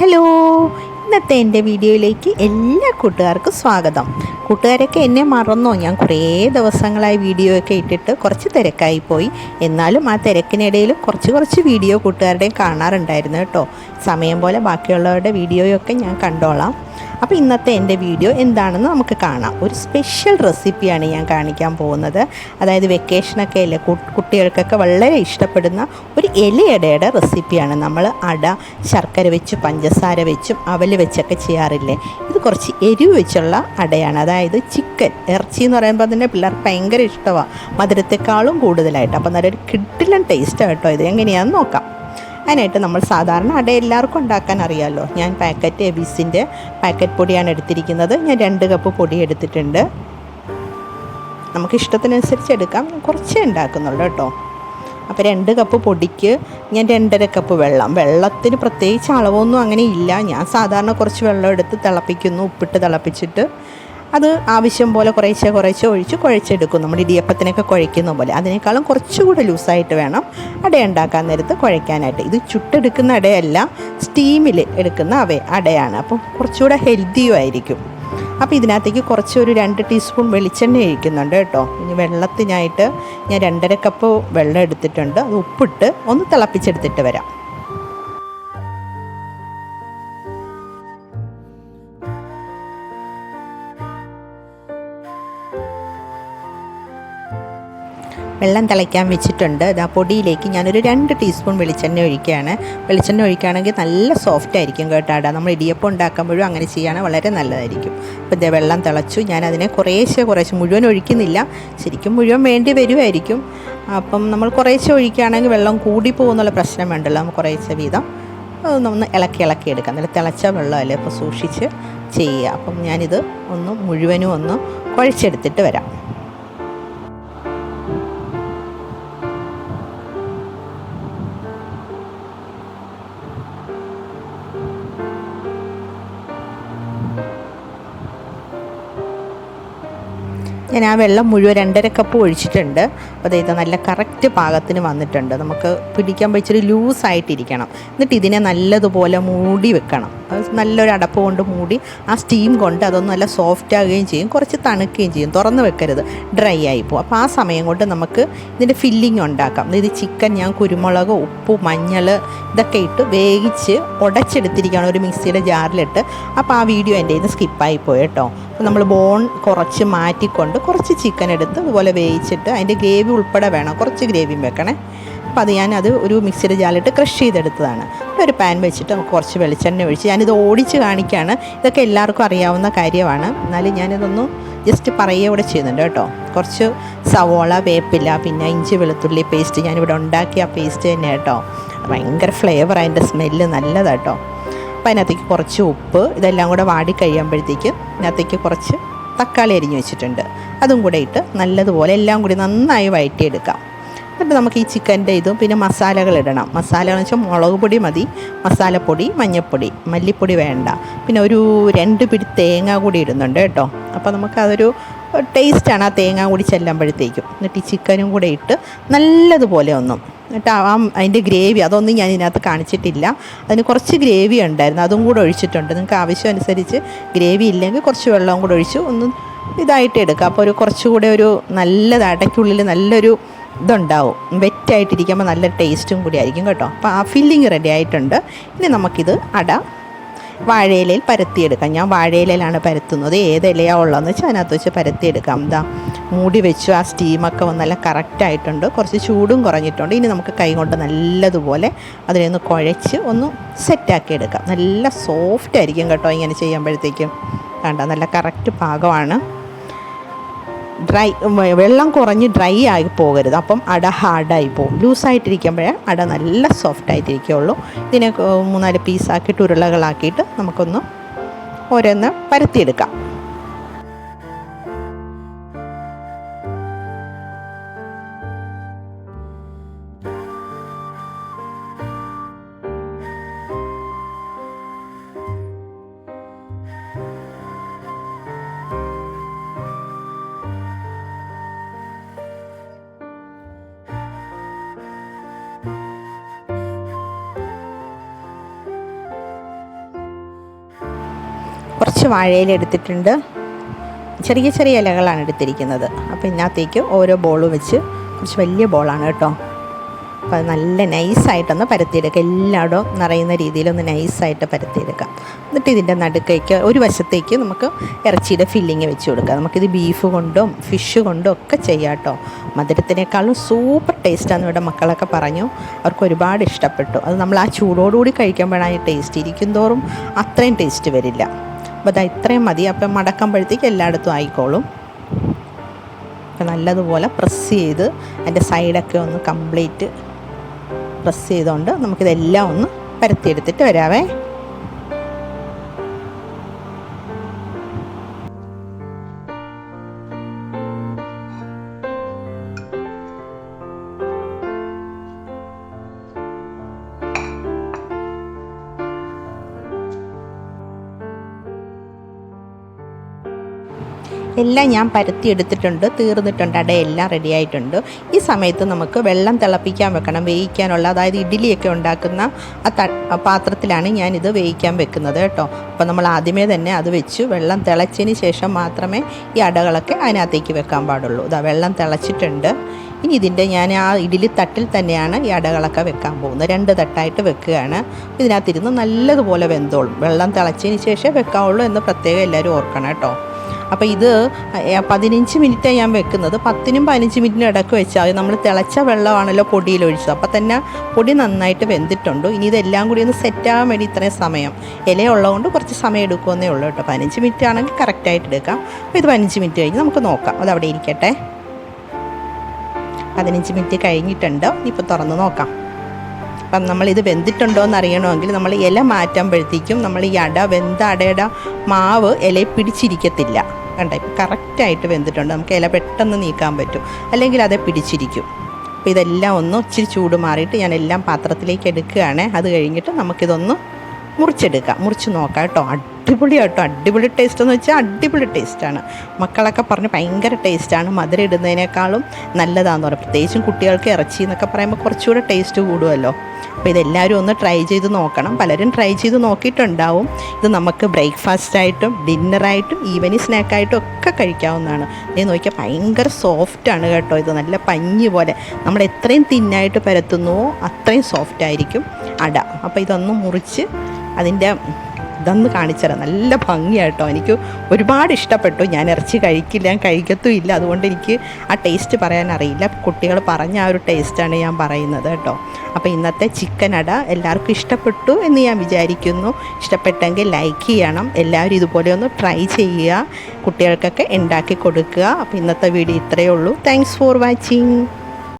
Hello ഇന്നത്തെ എന്റെ വീഡിയോയിലേക്ക് എല്ലാ കൂട്ടുകാർക്കും സ്വാഗതം. കൂട്ടുകാരൊക്കെ എന്നെ മറന്നോ? ഞാൻ കുറേ ദിവസങ്ങളായി വീഡിയോ ഒക്കെ ഇട്ടിട്ട് കുറച്ച് തിരക്കായി പോയി. എന്നാലും ആ തിരക്കിനിടയിൽ കുറച്ച് കുറച്ച് വീഡിയോ കൂട്ടുകാരുടെയും കാണാറുണ്ടായിരുന്നു കേട്ടോ. സമയം പോലെ ബാക്കിയുള്ളവരുടെ വീഡിയോയൊക്കെ ഞാൻ കണ്ടോളാം. അപ്പോൾ ഇന്നത്തെ എന്റെ വീഡിയോ എന്താണെന്ന് നമുക്ക് കാണാം. ഒരു സ്പെഷ്യൽ റെസിപ്പിയാണ് ഞാൻ കാണിക്കാൻ പോകുന്നത്. അതായത് വെക്കേഷനൊക്കെ അല്ലേ കുട്ടികൾക്കൊക്കെ വളരെ ഇഷ്ടപ്പെടുന്ന ഒരു ഇലയടയുടെ റെസിപ്പിയാണ് നമ്മൾ അട ശർക്കര വെച്ചും പഞ്ചസാര വെച്ചും അവൽ വെച്ചൊക്കെ ചെയ്യാറില്ലേ? ഇത് കുറച്ച് എരിവ് വെച്ചുള്ള അടയാണ്. അതായത് ചിക്കൻ ഇറച്ചി എന്ന് പറയുമ്പോൾ തന്നെ പിള്ളേർക്ക് ഭയങ്കര ഇഷ്ടമാണ് മധുരത്തെക്കാളും കൂടുതലായിട്ട്. അപ്പോൾ നല്ലൊരു കിട്ടില്ല ടേസ്റ്റാണ് കേട്ടോ ഇത്. എങ്ങനെയാണെന്ന് നോക്കാം. അതിനായിട്ട് നമ്മൾ സാധാരണ അട എല്ലാവർക്കും ഉണ്ടാക്കാൻ അറിയാമല്ലോ ഞാൻ പാക്കറ്റ് എബിസിന്റെ പാക്കറ്റ് പൊടിയാണ് എടുത്തിരിക്കുന്നത്. ഞാൻ രണ്ട് കപ്പ് പൊടി എടുത്തിട്ടുണ്ട്. നമുക്ക് ഇഷ്ടത്തിനനുസരിച്ച് എടുക്കാം. കുറച്ചേ ഉണ്ടാക്കുന്നുള്ളൂ കേട്ടോ. അപ്പോൾ രണ്ട് കപ്പ് പൊടിക്ക് ഞാൻ രണ്ടര കപ്പ് വെള്ളം. വെള്ളത്തിന് പ്രത്യേകിച്ച് അളവൊന്നും അങ്ങനെ ഇല്ല. ഞാൻ സാധാരണ കുറച്ച് വെള്ളം എടുത്ത് തിളപ്പിക്കുന്നു. ഉപ്പിട്ട് തിളപ്പിച്ചിട്ട് അത് ആവശ്യം പോലെ കുറേശ്ശെ കുറേശ്ശെ ഒഴിച്ച് കുഴച്ചെടുക്കും. നമ്മുടെ ഇടിയപ്പത്തിനൊക്കെ കുഴയ്ക്കുന്ന പോലെ. അതിനേക്കാളും കുറച്ചുകൂടെ ലൂസായിട്ട് വേണം അട ഉണ്ടാക്കാൻ നേരത്ത് കുഴയ്ക്കാനായിട്ട്. ഇത് ചുട്ടെടുക്കുന്ന അടയല്ല സ്റ്റീമിൽ എടുക്കുന്ന അവ അടയാണ്. അപ്പം കുറച്ചുകൂടെ ഹെൽത്തിയും ആയിരിക്കും. അപ്പോൾ ഇതിനകത്തേക്ക് കുറച്ച് ഒരു രണ്ട് ടീസ്പൂൺ വെളിച്ചെണ്ണ ഒഴിക്കുന്നുണ്ട് കേട്ടോ. ഇനി വെള്ളത്തിനായിട്ട് ഞാൻ രണ്ടര കപ്പ് വെള്ളം എടുത്തിട്ടുണ്ട്. അത് ഉപ്പിട്ട് ഒന്ന് തിളപ്പിച്ചെടുത്തിട്ട് വരാം. വെള്ളം തിളയ്ക്കാൻ വെച്ചിട്ടുണ്ട്. ഇതാ പൊടിയിലേക്ക് ഞാനൊരു രണ്ട് ടീസ്പൂൺ വെളിച്ചെണ്ണ ഒഴിക്കുകയാണ്. വെളിച്ചെണ്ണ ഒഴിക്കുകയാണെങ്കിൽ നല്ല സോഫ്റ്റ് ആയിരിക്കും കേട്ടോ അട. നമ്മൾ ഇടിയപ്പം ഉണ്ടാക്കുമ്പോഴും അങ്ങനെ ചെയ്യുകയാണ് വളരെ നല്ലതായിരിക്കും. അപ്പോൾ ഇതേ വെള്ളം തിളച്ചു. ഞാൻ അതിനെ കുറേശ്ശെ കുറേശ്ശെ മുഴുവൻ ഒഴിക്കുന്നില്ല. ശരിക്കും മുഴുവൻ വേണ്ടി വരുമായിരിക്കും അപ്പം നമ്മൾ കുറേശ്ശെ ഒഴിക്കുകയാണെങ്കിൽ വെള്ളം കൂടി പോകുന്നുള്ള പ്രശ്നം വേണ്ടല്ലോ. കുറേശ്ശെ വീതം ഒന്ന് ഇളക്കി ഇളക്കി എടുക്കാം. നല്ല തിളച്ച വെള്ളമല്ലേ അപ്പോൾ സൂക്ഷിച്ച് ചെയ്യുക. അപ്പം ഞാനിത് ഒന്ന് മുഴുവനും ഒന്ന് കുഴച്ചെടുത്തിട്ട് വരാം. ഞാൻ ആ വെള്ളം മുഴുവൻ രണ്ടര കപ്പ് ഒഴിച്ചിട്ടുണ്ട്. അപ്പോൾ ഇത് നല്ല കറക്റ്റ് പാകത്തിന് വന്നിട്ടുണ്ട്. നമുക്ക് പിടിക്കാൻ ഇച്ചിരി ലൂസായിട്ടിരിക്കണം എന്നിട്ട് ഇതിനെ നല്ലതുപോലെ മൂടി വെക്കണം. നല്ലൊരു അടപ്പ് കൊണ്ട് മൂടി ആ സ്റ്റീം കൊണ്ട് അതൊന്ന് നല്ല സോഫ്റ്റ് ആകുകയും ചെയ്യും. കുറച്ച് തണുക്കുകയും ചെയ്യും. തുറന്ന് വെക്കരുത്. ഡ്രൈ ആയി പോകും. അപ്പോൾ ആ സമയം കൊണ്ട് നമുക്ക് ഇതിന്റെ ഫില്ലിംഗ് ഉണ്ടാക്കാം. ഇത് ചിക്കൻ ഞാൻ കുരുമുളക് ഉപ്പ് മഞ്ഞൾ ഇതൊക്കെ ഇട്ട് വേവിച്ച് ഉടച്ചെടുത്തിരിക്കുകയാണ് ഒരു മിക്സിയുടെ ജാറിലിട്ട്. അപ്പോൾ ആ വീഡിയോ എന്റെ ഇന്ന് സ്കിപ്പായി പോയി കേട്ടോ. അപ്പോൾ നമ്മൾ ബോൺ കുറച്ച് മാറ്റിക്കൊണ്ട് കുറച്ച് ചിക്കൻ എടുത്ത് അതുപോലെ വേവിച്ചിട്ട് അതിന്റെ ഗ്രേവി ഉൾപ്പെടെ വേണം. കുറച്ച് ഗ്രേവിയും വെക്കണേ. അപ്പോൾ അത് ഞാൻ അത് ഒരു മിക്സിയുടെ ജാലിട്ട് ക്രഷ് ചെയ്തെടുത്തതാണ്. ഒരു പാൻ വെച്ചിട്ട് നമുക്ക് കുറച്ച് വെളിച്ചെണ്ണ ഒഴിച്ച് ഞാനിത് ഓടിച്ച് കാണിക്കുകയാണ് ഇതൊക്കെ എല്ലാവർക്കും അറിയാവുന്ന കാര്യമാണ്. എന്നാലും ഞാനിതൊന്ന് ജസ്റ്റ് പറയുക കൂടെ ചെയ്യുന്നുണ്ട് കേട്ടോ. കുറച്ച് സവോള വേപ്പില പിന്നെ ഇഞ്ചി വെളുത്തുള്ളി പേസ്റ്റ് ഞാനിവിടെ ഉണ്ടാക്കിയ ആ പേസ്റ്റ് തന്നെ കേട്ടോ. ഭയങ്കര ഫ്ലേവർ അതിന്റെ സ്മെല്ല് നല്ലതാട്ടോ അപ്പോൾ അതിനകത്തേക്ക് കുറച്ച് ഉപ്പ് ഇതെല്ലാം കൂടെ വാടി കഴിയുമ്പോഴത്തേക്ക് ഇതിനകത്തേക്ക് കുറച്ച് തക്കാളി അരിഞ്ഞു വെച്ചിട്ടുണ്ട്. അതും കൂടെ ഇട്ട് നല്ലതുപോലെ എല്ലാം കൂടി നന്നായി വഴറ്റിയെടുക്കാം. എന്നിട്ട് നമുക്ക് ഈ ചിക്കന്റെ ഇതും പിന്നെ മസാലകൾ ഇടണം. മസാല എന്ന് വെച്ചാൽ മുളക് പൊടി മതി മസാലപ്പൊടി മഞ്ഞൾപ്പൊടി മല്ലിപ്പൊടി വേണ്ട. പിന്നെ ഒരു രണ്ട് പിടി തേങ്ങ കൂടി ഇടുന്നുണ്ട് കേട്ടോ. അപ്പോൾ നമുക്ക് നമുക്കതൊരു ടേസ്റ്റാണ് ആ തേങ്ങ കൂടി ചെല്ലുമ്പോഴത്തേക്കും. എന്നിട്ട് ഈ ചിക്കനും കൂടെ ഇട്ട് നല്ലതുപോലെ ഒന്നും. എന്നിട്ട് ആ അതിന്റെ ഗ്രേവി അതൊന്നും ഞാൻ ഇതിനകത്ത് കാണിച്ചിട്ടില്ല. അതിന് കുറച്ച് ഗ്രേവി ഉണ്ടായിരുന്നു. അതും കൂടെ ഒഴിച്ചിട്ടുണ്ട്. നിങ്ങൾക്ക് ആവശ്യം അനുസരിച്ച് ഗ്രേവി ഇല്ലെങ്കിൽ കുറച്ച് വെള്ളവും കൂടെ ഒഴിച്ച് ഒന്ന് ഇതായിട്ട് എടുക്കുക അപ്പോൾ ഒരു കുറച്ചുകൂടെ ഒരു നല്ലത് അടയ്ക്കുള്ളിൽ നല്ലൊരു ഇതുണ്ടാവും. വെറ്റായിട്ടിരിക്കുമ്പോൾ നല്ല ടേസ്റ്റും കൂടി ആയിരിക്കും കേട്ടോ. അപ്പോൾ ആ ഫില്ലിങ് റെഡി ആയിട്ടുണ്ട്. ഇനി നമുക്കിത് അട വാഴയിലയിൽ പരത്തിയെടുക്കാം. ഞാൻ വാഴയിലയിലാണ് പരത്തുന്നത്. ഏത് ഇലയാണ് ഉള്ളതെന്ന് വെച്ചാൽ അതിനകത്ത് വെച്ച് പരത്തിയെടുക്കാം. എന്താ മൂടി വെച്ചു. ആ സ്റ്റീമൊക്കെ വന്ന് നല്ല കറക്റ്റായിട്ടുണ്ട് കുറച്ച് ചൂടും കുറഞ്ഞിട്ടുണ്ട്. ഇനി നമുക്ക് കൈ കൊണ്ട് നല്ലതുപോലെ അതിനെ ഒന്ന് കുഴച്ച് ഒന്ന് സെറ്റാക്കി എടുക്കാം. നല്ല സോഫ്റ്റ് ആയിരിക്കും കേട്ടോ ഇങ്ങനെ ചെയ്യുമ്പോഴത്തേക്കും. കണ്ട? നല്ല കറക്റ്റ് പാകമാണ്. ഡ്രൈ വെള്ളം കുറഞ്ഞ് ഡ്രൈ ആയി പോകരുത്. അപ്പം അട ഹാർഡായി പോകും. ലൂസായിട്ടിരിക്കുമ്പോഴേ അട നല്ല സോഫ്റ്റ് ആയിട്ടിരിക്കുകയുള്ളൂ. ഇതിനെ മൂന്നാൽ പീസാക്കിയിട്ട് ഉരുളകളാക്കിയിട്ട് നമുക്കൊന്ന് ഓരോന്ന് പരത്തിയെടുക്കാം. കുറച്ച് വാഴയില ചെറിയ ചെറിയ ഇലകളാണ് എടുത്തിരിക്കുന്നത്. അപ്പോൾ ഇതിനകത്തേക്ക് ഓരോ ബോൾ വെച്ച് കുറച്ച് വലിയ ബോളാണ് കേട്ടോ. അപ്പോൾ അത് നല്ല നൈസായിട്ടൊന്ന് പരത്തിയെടുക്കുക എല്ലായിടവും നിറയുന്ന രീതിയിലൊന്ന് നൈസായിട്ട് പരത്തിയെടുക്കാം. എന്നിട്ട് ഇതിന്റെ നടുക്കേക്ക് ഒരു വശത്തേക്ക് നമുക്ക് ഇറച്ചിയുടെ ഫില്ലിങ് വെച്ച് കൊടുക്കാം. നമുക്കിത് ബീഫ് കൊണ്ടും ഫിഷ് കൊണ്ടും ഒക്കെ ചെയ്യാം കേട്ടോ. മധുരത്തിനേക്കാളും സൂപ്പർ ടേസ്റ്റാന്ന് ഇവിടെ മക്കളൊക്കെ പറഞ്ഞു. അവർക്ക് ഒരുപാട് ഇഷ്ടപ്പെട്ടു. അത് നമ്മൾ ആ ചൂടോടുകൂടി കഴിക്കുമ്പോഴാണ് ടേസ്റ്റ് ഇരിക്കും തോറും അത്രയും ടേസ്റ്റ് വരില്ല. അപ്പോൾ അത് ഇത്രയും മതി. അപ്പം മടക്കുമ്പോഴത്തേക്ക് എല്ലായിടത്തും ആയിക്കോളും. അപ്പം നല്ലതുപോലെ പ്രസ് ചെയ്ത് അതിന്റെ സൈഡൊക്കെ ഒന്ന് കംപ്ലീറ്റ് പ്രസ് ചെയ്തുകൊണ്ട് നമുക്കിതെല്ലാം ഒന്ന് പരത്തിയെടുത്തിട്ട് വരാവേ. എല്ലാം ഞാൻ പരത്തി എടുത്തിട്ടുണ്ട് തീർന്നിട്ടുണ്ട് അടയെല്ലാം റെഡി ആയിട്ടുണ്ട്. ഈ സമയത്ത് നമുക്ക് വെള്ളം തിളപ്പിക്കാൻ വെക്കണം വേവിക്കാനുള്ള അതായത് ഇഡ്ഡലിയൊക്കെ ഉണ്ടാക്കുന്ന ആ ത പാത്രത്തിലാണ് ഞാനിത് വേവിക്കാൻ വെക്കുന്നത് കേട്ടോ. അപ്പോൾ നമ്മൾ ആദ്യമേ തന്നെ അത് വെച്ച് വെള്ളം തിളച്ചതിന് ശേഷം മാത്രമേ ഈ അടകളൊക്കെ അതിനകത്തേക്ക് വെക്കാൻ പാടുള്ളൂ. ഇതാ വെള്ളം തിളച്ചിട്ടുണ്ട്. ഇനി ഇതിന്റെ ഞാൻ ആ ഇഡ്ഡലി തട്ടിൽ തന്നെയാണ് ഈ അടകളൊക്കെ വെക്കാൻ പോകുന്നത്. രണ്ട് തട്ടായിട്ട് വെക്കുകയാണ്. ഇതിനകത്തിരുന്ന് നല്ലതുപോലെ വെന്തോളും. വെള്ളം തിളച്ചതിന് ശേഷം വെക്കാവുള്ളൂ എന്ന് പ്രത്യേകം എല്ലാവരും ഓർക്കണം കേട്ടോ. അപ്പോൾ ഇത് പതിനഞ്ച് മിനിറ്റാണ് ഞാൻ വെക്കുന്നത്. പത്തിനും പതിനഞ്ച് മിനിറ്റിനും ഇടയ്ക്ക് വെച്ചാൽ നമ്മൾ തിളച്ച വെള്ളമാണല്ലോ പൊടിയിൽ ഒഴിച്ചത്. അപ്പോൾ തന്നെ പൊടി നന്നായിട്ട് വെന്തിട്ടുണ്ട്. ഇനി ഇതെല്ലാം കൂടി ഒന്ന് സെറ്റാകാൻ വേണ്ടി ഇത്രയും സമയം. ഇല ഉള്ളതുകൊണ്ട് കുറച്ച് സമയം എടുക്കുമെന്നേ ഉള്ളൂ കേട്ടോ. പതിനഞ്ച് മിനിറ്റ് ആണെങ്കിൽ കറക്റ്റായിട്ട് എടുക്കാം. അപ്പോൾ ഇത് പതിനഞ്ച് മിനിറ്റ് കഴിഞ്ഞ് നമുക്ക് നോക്കാം. അത് അവിടെ ഇരിക്കട്ടെ. പതിനഞ്ച് മിനിറ്റ് കഴിഞ്ഞിട്ടുണ്ട്. ഇപ്പോൾ തുറന്ന് നോക്കാം. അപ്പം നമ്മളിത് വെന്തിട്ടുണ്ടോ എന്ന് അറിയണമെങ്കിൽ നമ്മൾ ഇല മാറ്റുമ്പോഴത്തേക്കും നമ്മൾ ഈ അട വെന്ത അടയുടെ മാവ് ഇലയിൽ പിടിച്ചിരിക്കത്തില്ല. കണ്ട? ഇപ്പം കറക്റ്റായിട്ട് വെന്തിട്ടുണ്ട്. നമുക്ക് ഇല പെട്ടെന്ന് നീക്കാൻ പറ്റും. അല്ലെങ്കിൽ അത് പിടിച്ചിരിക്കും. അപ്പോൾ ഇതെല്ലാം ഒന്ന് ഇച്ചിരി ചൂട് മാറിയിട്ട് ഞാൻ എല്ലാം പാത്രത്തിലേക്ക് എടുക്കുകയാണ്. അത് കഴിഞ്ഞിട്ട് നമുക്കിതൊന്ന് മുറിച്ചെടുക്കാം. മുറിച്ച് നോക്കാം കേട്ടോ. അടിപൊളി കേട്ടോ അടിപൊളി ടേസ്റ്റ് എന്ന് വെച്ചാൽ അടിപൊളി ടേസ്റ്റാണ് മക്കളൊക്കെ പറഞ്ഞ് ഭയങ്കര ടേസ്റ്റാണ് മധുരം ഇടുന്നതിനേക്കാളും നല്ലതാണെന്ന് പറയും. പ്രത്യേകിച്ചും കുട്ടികൾക്ക് ഇറച്ചി എന്നൊക്കെ പറയുമ്പോൾ കുറച്ചുകൂടെ ടേസ്റ്റ് കൂടുമല്ലോ അപ്പോൾ ഇതെല്ലാവരും ഒന്ന് ട്രൈ ചെയ്ത് നോക്കണം. പലരും ട്രൈ ചെയ്ത് നോക്കിയിട്ടുണ്ടാവും. ഇത് നമുക്ക് ബ്രേക്ക്ഫാസ്റ്റായിട്ടും ഡിന്നറായിട്ടും ഈവനിങ് സ്നാക്കായിട്ടും ഒക്കെ കഴിക്കാവുന്നതാണ്. ഇത് നോക്കിയാൽ ഭയങ്കര സോഫ്റ്റാണ് കേട്ടോ ഇത്. നല്ല പഞ്ഞി പോലെ. നമ്മൾ എത്രയും തിന്നായിട്ട് പരത്തുന്നുവോ അത്രയും സോഫ്റ്റ് ആയിരിക്കും അട. അപ്പോൾ ഇതൊന്ന് മുറിച്ച് അതിന്റെ ഇതൊന്ന് കാണിച്ചുതരാം നല്ല ഭംഗിയായിട്ടോ എനിക്ക് ഒരുപാട് ഇഷ്ടപ്പെട്ടു. ഞാൻ ഇറച്ചി കഴിക്കില്ല ഞാൻ കഴിക്കത്തും ഇല്ല. അതുകൊണ്ട് എനിക്ക് ആ ടേസ്റ്റ് പറയാൻ അറിയില്ല. കുട്ടികൾ പറഞ്ഞ ആ ഒരു ടേസ്റ്റാണ് ഞാൻ പറയുന്നത് കേട്ടോ. അപ്പോൾ ഇന്നത്തെ ചിക്കൻ അട എല്ലാവർക്കും ഇഷ്ടപ്പെട്ടു എന്ന് ഞാൻ വിചാരിക്കുന്നു. ഇഷ്ടപ്പെട്ടെങ്കിൽ ലൈക്ക് ചെയ്യണം. എല്ലാവരും ഇതുപോലെ ഒന്ന് ട്രൈ ചെയ്യുക. കുട്ടികൾക്കൊക്കെ ഉണ്ടാക്കി കൊടുക്കുക. അപ്പോൾ ഇന്നത്തെ വീഡിയോ ഇത്രയേ ഉള്ളൂ. Thanks for watching